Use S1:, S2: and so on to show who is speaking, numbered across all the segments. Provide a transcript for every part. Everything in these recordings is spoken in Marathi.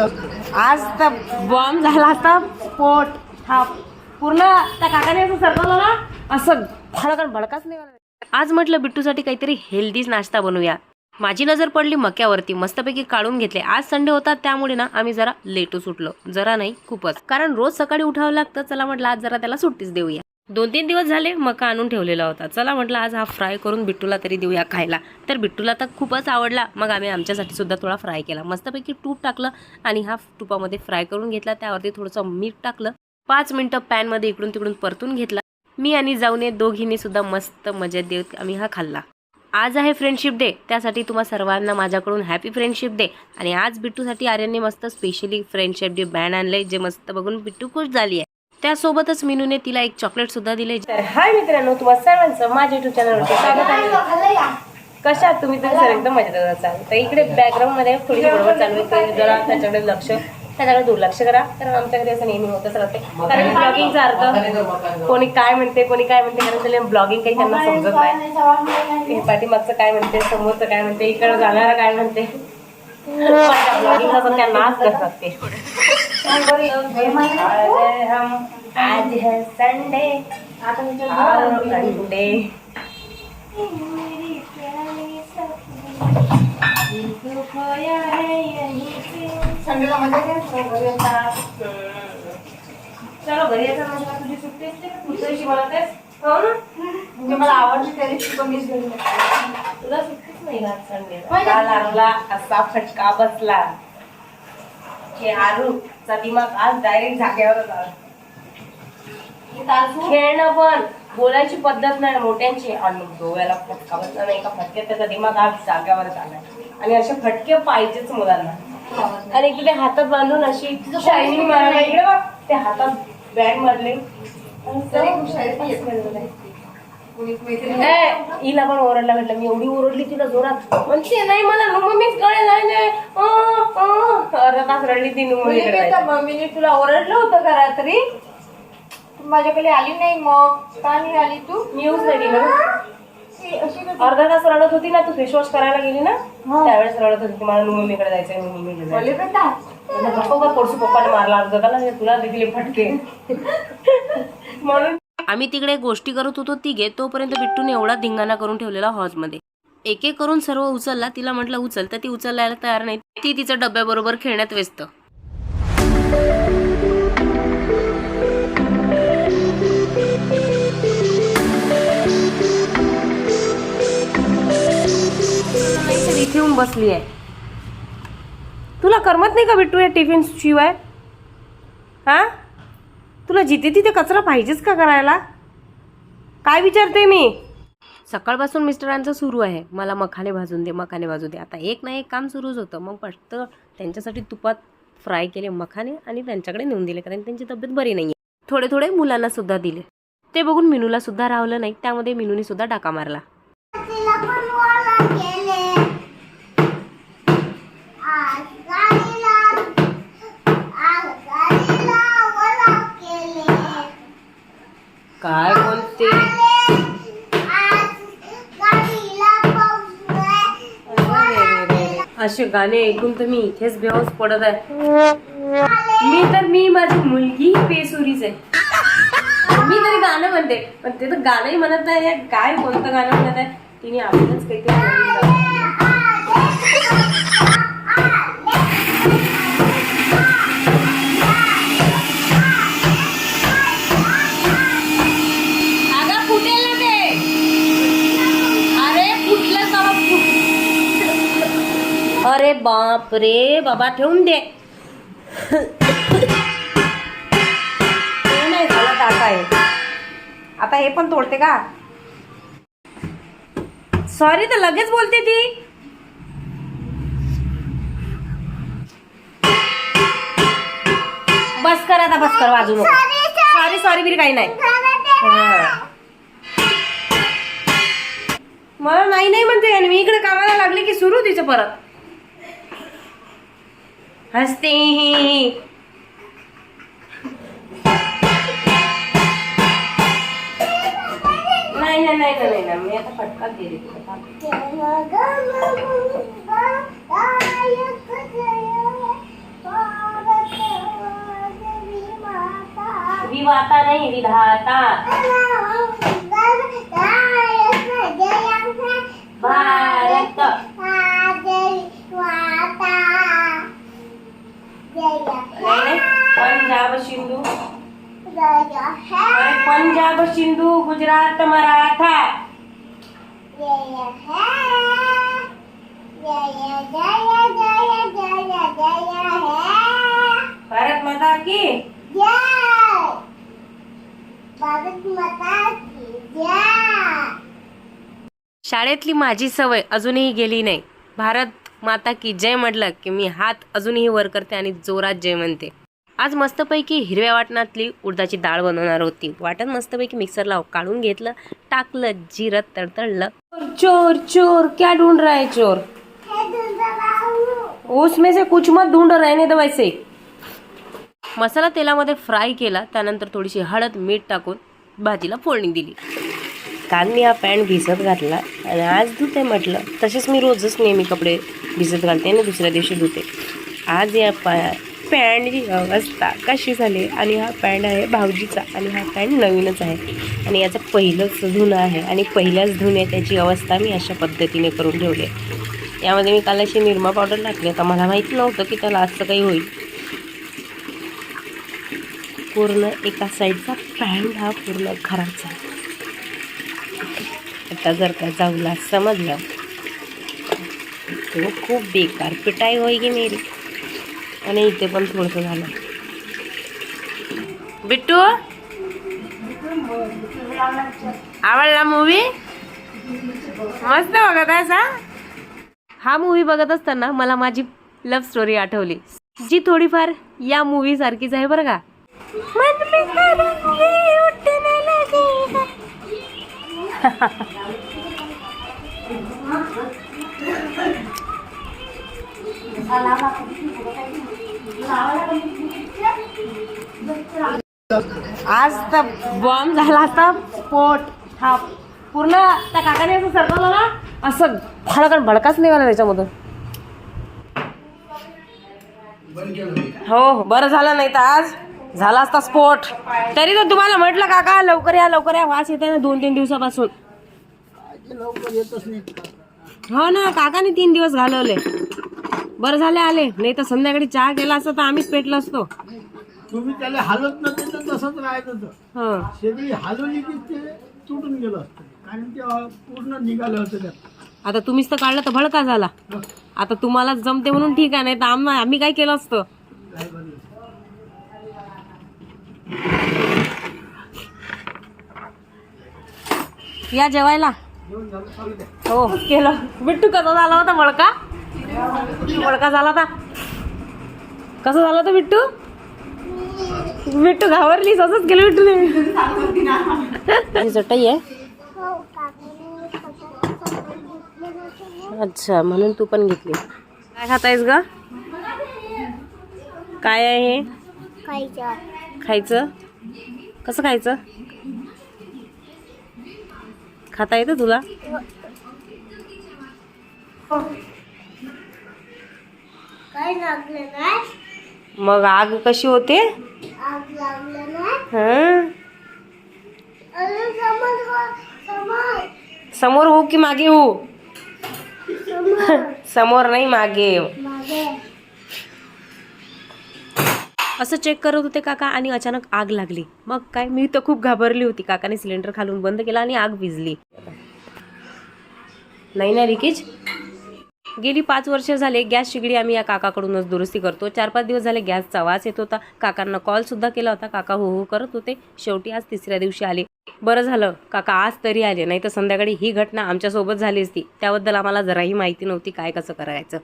S1: आज तर बॉम्ब झाला असता पोट हा पूर्ण त्या काकाने असं सरकवलं ना असं भडकन भडकाच निघाला. आज म्हटलं बिट्टूसाठी काहीतरी हेल्दीच नाश्ता बनवूया. माझी नजर पडली मक्यावरती मस्तपैकी काढून घेतले. आज संडे होता त्यामुळे ना आम्ही जरा लेटू सुटलो जरा नाही खूपच. कारण रोज सकाळी उठावं लागतं चला म्हटलं आज जरा त्याला सुट्टीच देऊया. दोन तीन दिवस झाले मका आणून ठेवलेला होता. चला म्हटलं आज हा फ्राय करून बिट्टूला तरी देऊया खायला. तर बिट्टूला तर खूपच आवडला. मग आम्ही आमच्यासाठी सुद्धा थोडा फ्राय केला. मस्तपैकी तूप टाकलं आणि हा तुपामध्ये फ्राय करून घेतला. त्यावरती थोडंसं मीठ टाकलं. पाच मिनटं पॅनमध्ये इकडून तिकडून परतून घेतला. मी आणि जाऊने दोघींनी सुद्धा मस्त मजेत देत आम्ही हा खाल्ला. आज आहे फ्रेंडशिप डे त्यासाठी तुम्हा सर्वांना माझ्याकडून हॅपी फ्रेंडशिप डे आणि आज बिट्टूसाठी आर्यनने मस्त स्पेशली फ्रेंडशिप डे बँड आणले जे मस्त बघून बिट्टू खुश झाली आहे त्यासोबतच मिनूने तिला एक चॉकलेट सुद्धा दिले. हाय मित्रांनो तुम्हा सर्वांचं माझ्या युट्यूब चॅनलवरती स्वागत आहे. कशा तुम्ही? तर सर एकदम मजेत असाल तर इकडे बॅकग्राऊंडमध्ये थोडी बरोबर चालू आहे जरा त्याच्याकडे लक्ष त्याच्याकडे दुर्लक्ष करा. कारण आमच्याकडे असं नेहमी होतच राहते. कारण ब्लॉगिंगचा अर्थ कोणी काय म्हणते कोणी काय म्हणते कारण त्याला ब्लॉगिंग काही त्यांना समजत नाही. हे पाठीमागचं काय म्हणते समोरचं काय म्हणते इकडं जाणारा काय म्हणते. ब्लॉगिंगचा नाच आज है संडे संडे खोया है यहीं पे
S2: संडेला मजा काय घरी येतात.
S1: चलो घरी यायचं तुझी सुट्टी असते का तू हो ना
S2: म्हणजे मला आवडते त्या दिवशी पण मीच घरी येते.
S1: तुला सुट्टीच नाही? काल लागला? असा फटका बसला. की आरूचा दिमाग आज डायरेक्ट आला
S2: तारसू.
S1: खेळणं पण. बोलायची पद्धत नाही मोठ्यांची. आणि डोळ्याला फटका बसला नाही एका फटक्यात त्याचा दिमाग आज जाग्यावर आलाय आणि असे फटके पाहिजेच मुलांना. आणि इकडे हातात बांधून अशी शायनिंग मारायला इकडे बघ. ते हातात बँड मारले हिला पण ओरडला म्हटलं मी एवढी ओरडली तिला जोरात. म्हणते नाही मला मम्मीच कळेल नाही नाही. अं, अं." अर्धा तास रडली ती
S2: मम्मीने तुला ओरडलं होतं का रात्री? तू माझ्याकडे आली नाही मग. का नाही आली तू?
S1: मी येऊच नाही दिलं.
S2: अशी
S1: अर्धा तास रडत होती ना तू फेसवॉश करायला गेली ना त्यावेळेस रडत होती की मला मम्मीकडे जायचंय मम्मीकडे जायचंय.
S2: बोले बेटा.
S1: गप्पा पप्पाने मारला अर्धा त्याला हे तुला देखील फटके म्हणून आम्ही तिकडे गोष्टी करत होतो तिघे तोपर्यंत बिट्टूने एवढा धिंगाणा करून ठेवलेला हॉजमध्ये एक एक करून सर्व उचलला तिला म्हटलं उचल. तर ती उचलायला तयार नाही ती तिच्या डब्याबरोबर खेळण्यात व्यस्त. इथे बसली आहे. तुला करमत नाही का बिट्टू या टिफिन शिवाय? हा? तुला जिथे तिथे कचरा पाहिजेच का करायला? काय विचारते मी? सकाळपासून मिस्टरांचं सुरू आहे. मला मखाने भाजून दे मखाने भाजून दे. आता एक ना एक काम सुरूच होतं. मग फक्त त्यांच्यासाठी तुपात फ्राय केले मखाने आणि त्यांच्याकडे नेऊन दिले कारण त्यांची तब्येत बरी नाही आहे थोडे थोडे मुलांना सुद्धा दिले. ते बघून मिनूला सुद्धा रावलं नाही. त्यामध्ये मिनूने सुद्धा डाका मारला
S3: तिला पण वाला केले आज गाडीला आज गाडीला वाला केले
S1: काय बोलते? असे गाणे ऐकून तर मी इथेच बेहोस पडत आहे. मी तर मी माझी मुलगी पेसुरीच आहे. मी तरी गाणं म्हणते पण ते तर गाणंही म्हणत नाही आहे. काय कोणतं गाणं म्हणत आहे? तिने आपल्याच काहीतरी बाप रे बाबा ठेवून दे. नाही झालं तर आता हे. आता हे पण तोडते का? सॉरी तर लगेच बोलते ती. बस कर आता बस कर वाजू नको. सॉरी सॉरी बिरी काही नाही. मला नाही नाही म्हणते मी इकडे कामाला लागले की सुरू तिचं परत. हसते ही. नाही नाही नाही नाही ना मी फटका
S3: गेली
S1: विवाता नाही विधाता. बाय. पंजाब सिंधू अरे पंजाब सिंधू गुजरात मराठा। भारत माता की।
S3: भारत माता की जय
S1: शाळेतली माझी सवय अजूनही गेली नाही. भारत माता की जय म्हटलं की मी हात अजूनही वर करते आणि जोरात जय म्हणते. आज मस्तपैकी हिरव्या वाटणातली उडदाची डाळ बनवणार होती. वाटण मस्तपैकी मिक्सरला काढून घेतलं टाकलं जिरं तडतडलं. चोर चोर क्या ढूंढ रहा है चोर? उसमें से कुछ मत ढूंढ रहने दो वैसे। मसाला तेलामध्ये फ्राय केला त्यानंतर थोडीशी हळद मीठ टाकून भाजीला फोडणी दिली. काल मी हा पॅन्ट भिजत घातला आणि आज धुते म्हटलं तसेच मी रोजच नेहमी कपडे भिजत घालते आणि दुसऱ्या दिवशी धुते. आज या पॅ पॅन्टची अवस्था कशी झाली? आणि हा पॅन्ट आहे भावजीचा आणि हा पॅन्ट नवीनच आहे. आणि याचं पहिलंच धुणं आहे. आणि पहिल्याच धुण्यात त्याची अवस्था मी अशा पद्धतीने करून ठेवली आहे. यामध्ये मी काल अशी निरमा पावडर टाकली आता मला माहिती नव्हतं की त्याला असं काही होईल. पूर्ण एका साईडचा पॅन्ट हा पूर्ण खराब झाला. आता जर का जाऊला समजलं तो खूप बेकार पिटाई होईगी मेरी. आणि इथे पण थोडंसं झालं. बिट्टू? आवडला मूवी मस्त बघत आहे सा हा मूवी बघत असताना मला माझी लव्ह स्टोरी आठवली. जी थोडीफार या मूवी सारखीच आहे बरं का? आज तर बॉम्ब झाला असता स्फोट हा पूर्ण त्या काकाने असं सरकवलं ना असं भडकन भडकाच निघाला त्याच्यामधून. हो हो बरं झालं नाही तर आज झाला असता स्फोट. तरी तर तुम्हाला म्हटलं काका लवकर या लवकर या. वास येते ना दोन तीन दिवसापासून. हो ना काकाने तीन दिवस घालवले. बरं झाले आले नाही तर संध्याकाळी चहा केला असता तर आम्हीच पेटलो असतो.
S4: तुम्ही त्याला हलत नव्हते तर तसंच राहायचं होतं.
S1: हो.
S4: शेगडी हलवली की ते तुटून गेलं असतं. कारण ते पूर्ण निघालं होतं त्यात.
S1: आता तुम्हीच तर काढलं तर भडका झाला. आता तुम्हाला जमते म्हणून ठीक आहे नाही तर आम्हा आम्ही काय केलं असतं?
S4: काय बरं.
S1: या जेवायला. हो केलं. बिट्टू कसा झाला होता मडका वडका झाला होता कसं झालं होतं बिट्टू बिट्टू घाबरलीस असंच गेलं बिट्टूने चटई आहे? अच्छा म्हणून तू पण घेतली. काय खातायस ग? काय आहे हे?
S3: खायचं
S1: खायचं. कसं खायचं? खाता येतं तुला?
S3: काय लागलं नाही?
S1: मग आग कशी होते?
S3: आग लागलं नाही?
S1: हं?
S3: अरे समोर हो, समोर.
S1: समोर हो की मागे हो?
S3: समोर.
S1: समोर नाही मागे.
S3: मागे.
S1: असं चेक करत होते काका आणि अचानक आग लागली. मग काय मी तर खूप घाबरली होती. काकाने सिलेंडर खालून बंद केला आणि आग विजली. नाही ना रिकेश? गेली पाच वर्ष झाले गॅस शिगडी आम्ही या काकाकडूनच दुरुस्ती करतो. चार पाच दिवस झाले गॅसचा वास येत होता. काकांना कॉलसुद्धा केला होता. काका हो हो करत होते. शेवटी आज तिसऱ्या दिवशी आले. बरं झालं. काका आज तरी आले. नाही तर संध्याकाळी ही घटना आमच्यासोबत झाली असती. त्याबद्दल आम्हाला जराही माहिती नव्हती काय कसं करायचं.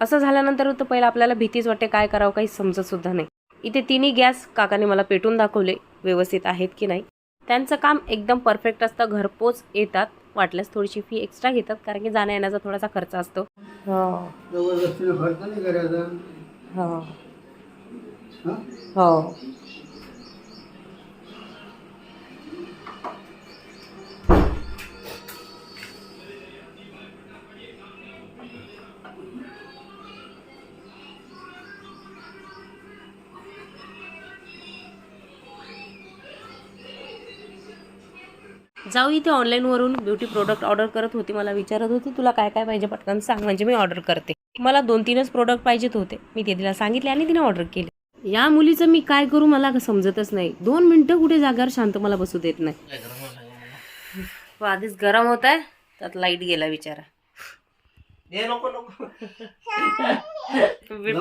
S1: असं झाल्यानंतर तर पहिलं आपल्याला भीतीच वाटते. काय करावं काही समजतसुद्धा नाही. इथे तिन्ही गॅस काकाने मला पेटून दाखवले. व्यवस्थित आहेत की नाही. त्यांचं काम एकदम परफेक्ट असतं. घरपोच येतात. वाटल्यास थोडीशी फी एक्स्ट्रा घेतात कारण की जाण्या येण्याचा थोडासा खर्च असतो. हो.
S4: जबरदस्तीने खर्च नाही करायचा.
S1: हो. जाऊ इथे ऑनलाईनवरून ब्युटी प्रोडक्ट ऑर्डर करत होती मला विचारत होती तुला काय काय पाहिजे पटकन सांग म्हणजे मी ऑर्डर करते. मला दोन तीनच प्रोडक्ट पाहिजेत होते. मी ते तिला सांगितले आणि तिने ऑर्डर केले. या मुलीचं मी काय करू मला समजतच नाही. दोन मिनटं कुठे जागावर शांत मला बसू देत नाही. आधीच गरम होत आहे त्यात लाइट गेला
S5: नको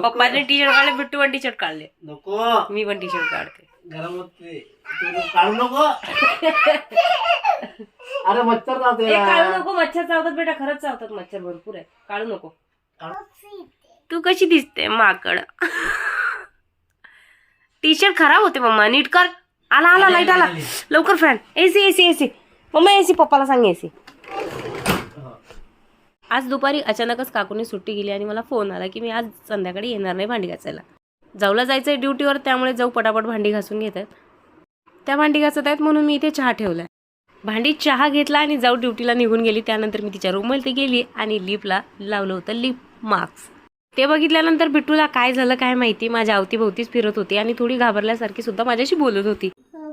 S1: पप्पाने टी शर्ट काढले बिट्टू पण टी शर्ट काढले.
S5: नको.
S1: मी पण टी शर्ट काढते.
S5: गरम होते काढू नको. अरे मच्छर जाते
S1: ए, काढू नको मच्छर चावतात बेटा खरंच चावतात मच्छर भरपूर आहे. काढू नको. तू कशी दिसते माकड? टी शर्ट खराब होते मम्मा. नीट कर. आला आला लाइट आला. लवकर फॅन एसी एसी एसी मम्मा एसी पप्पाला सांग एसी आज दुपारी अचानकच काकूने सुट्टी गेली आणि मला फोन आला की मी आज संध्याकाळी येणार नाही भांडी घासायला. जाऊला जायचंय ड्युटीवर त्यामुळे जाऊ पटापट भांडी घासून घेत आहेत त्या भांडी घासत आहेत म्हणून मी इथे चहा ठेवलाय. भांडी चहा घेतला आणि जाऊ ड्युटीला निघून गेली. त्यानंतर मी तिच्या रूममध्ये गेली आणि लिपला लावलं होतं लिप मार्क्स ते बघितल्यानंतर बिट्टूला काय झालं काय माहिती माझ्या अवतीभोवतीच फिरत होती आणि थोडी घाबरल्यासारखी सुद्धा माझ्याशी बोलत होती.
S3: हो,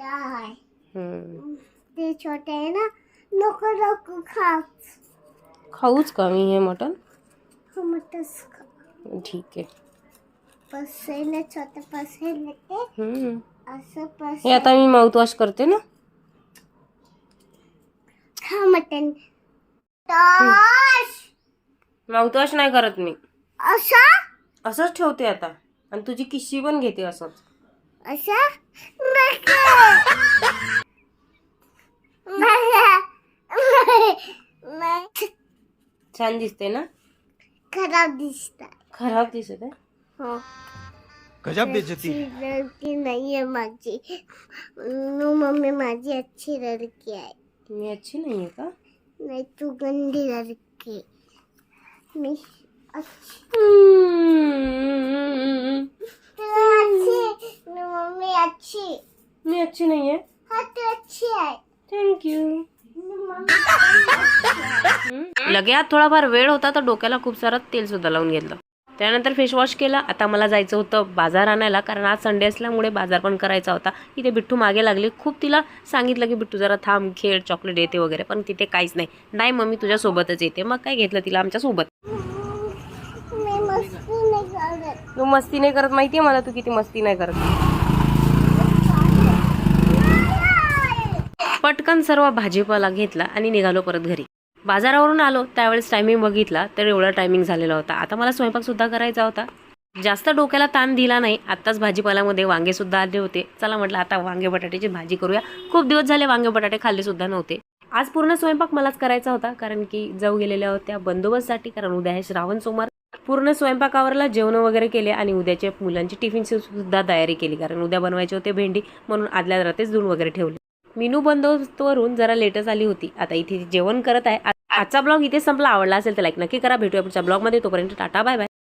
S3: आहे
S1: हम्म.
S3: ते छोटे आहे ना नको नको खा
S1: खाऊच का मी हे
S3: मटच खा
S1: ठीक आहे.
S3: पसेल छोटे पसेल ते. असं
S1: हे आता मी माउथवॉश करते ना.
S3: खा मटन टॉश
S1: माउथवॉश नाही करत मी.
S3: असा?
S1: असंच ठेवते आता. आणि तुझी किशी पण घेते असंच.
S3: असा? नको
S1: छान दिसते ना?
S3: खराब दिसत
S1: खराब दिसत आहे.
S3: हो.
S5: गजब बेचती
S3: लड़की नहीं है माझी नो मम्मी माझी अच्छी लड़की आहे
S1: मी अच्छी नाही आहे का
S3: नहीं तू गंदी लड़की मी अच्छी
S1: हम्म.
S3: तू अच्छी नो मम्मी अच्छी।
S1: मी अच्छी नाही आहे
S3: हाँ तू अच्छी आहे
S1: थँक्यू लगे आत थोडाफार वेळ होता तर डोक्याला खूप सारं तेल सुद्धा लावून घेतलं. त्यानंतर फेसवॉश केला. आता मला जायचं होतं बाजार आणायला कारण आज संडे असल्यामुळे बाजार पण करायचा होता. इथे बिट्टू मागे लागले. खूप तिला सांगितलं की बिट्टू जरा थांब खेळ चॉकलेट येते वगैरे. पण तिथे काहीच नाही. नाही मम्मी मी तुझ्यासोबतच येते. मग काय घेतलं तिला आमच्यासोबत?
S3: तू मस्ती नाही करत
S1: तू मस्ती नाही करत माहितीये मला तू किती मस्ती नाही करत. पटकन सर्व भाजीपाला घेतला आणि निघालो परत घरी. बाजारावरून आलो त्यावेळेस टायमिंग बघितला तर एवढा टायमिंग झालेला होता. आता मला स्वयंपाकसुद्धा करायचा होता. जास्त डोक्याला ताण दिला नाही. आत्ताच भाजीपाल्यामध्ये वांगेसुद्धा आले होते. चला म्हटलं आता वांगे बटाट्याची भाजी करूया. खूप दिवस झाले वांगे बटाटे खाल्ले सुद्धा नव्हते. आज पूर्ण स्वयंपाक मलाच करायचा होता कारण की जाऊ गेलेल्या होत्या बंदोबस्तसाठी कारण उद्या आहे श्रावण सोमवार. पूर्ण स्वयंपाकावरला जेवण वगैरे केले आणि उद्याच्या मुलांची टिफिनची सुद्धा तयारी केली कारण उद्या बनवायचे होते भेंडी म्हणून आदल्या रात्रीच धुवून वगैरे ठेवले. मिनू बंदोबस्तवरून जरा लेटच आली होती. आता इथे जेवण करत आहे. आजचा ब्लॉग इथे संपला. आवडला असेल तर लाईक नक्की करा. भेटूया पुढच्या ब्लॉगमध्ये. तोपर्यंत टाटा बाय बाय.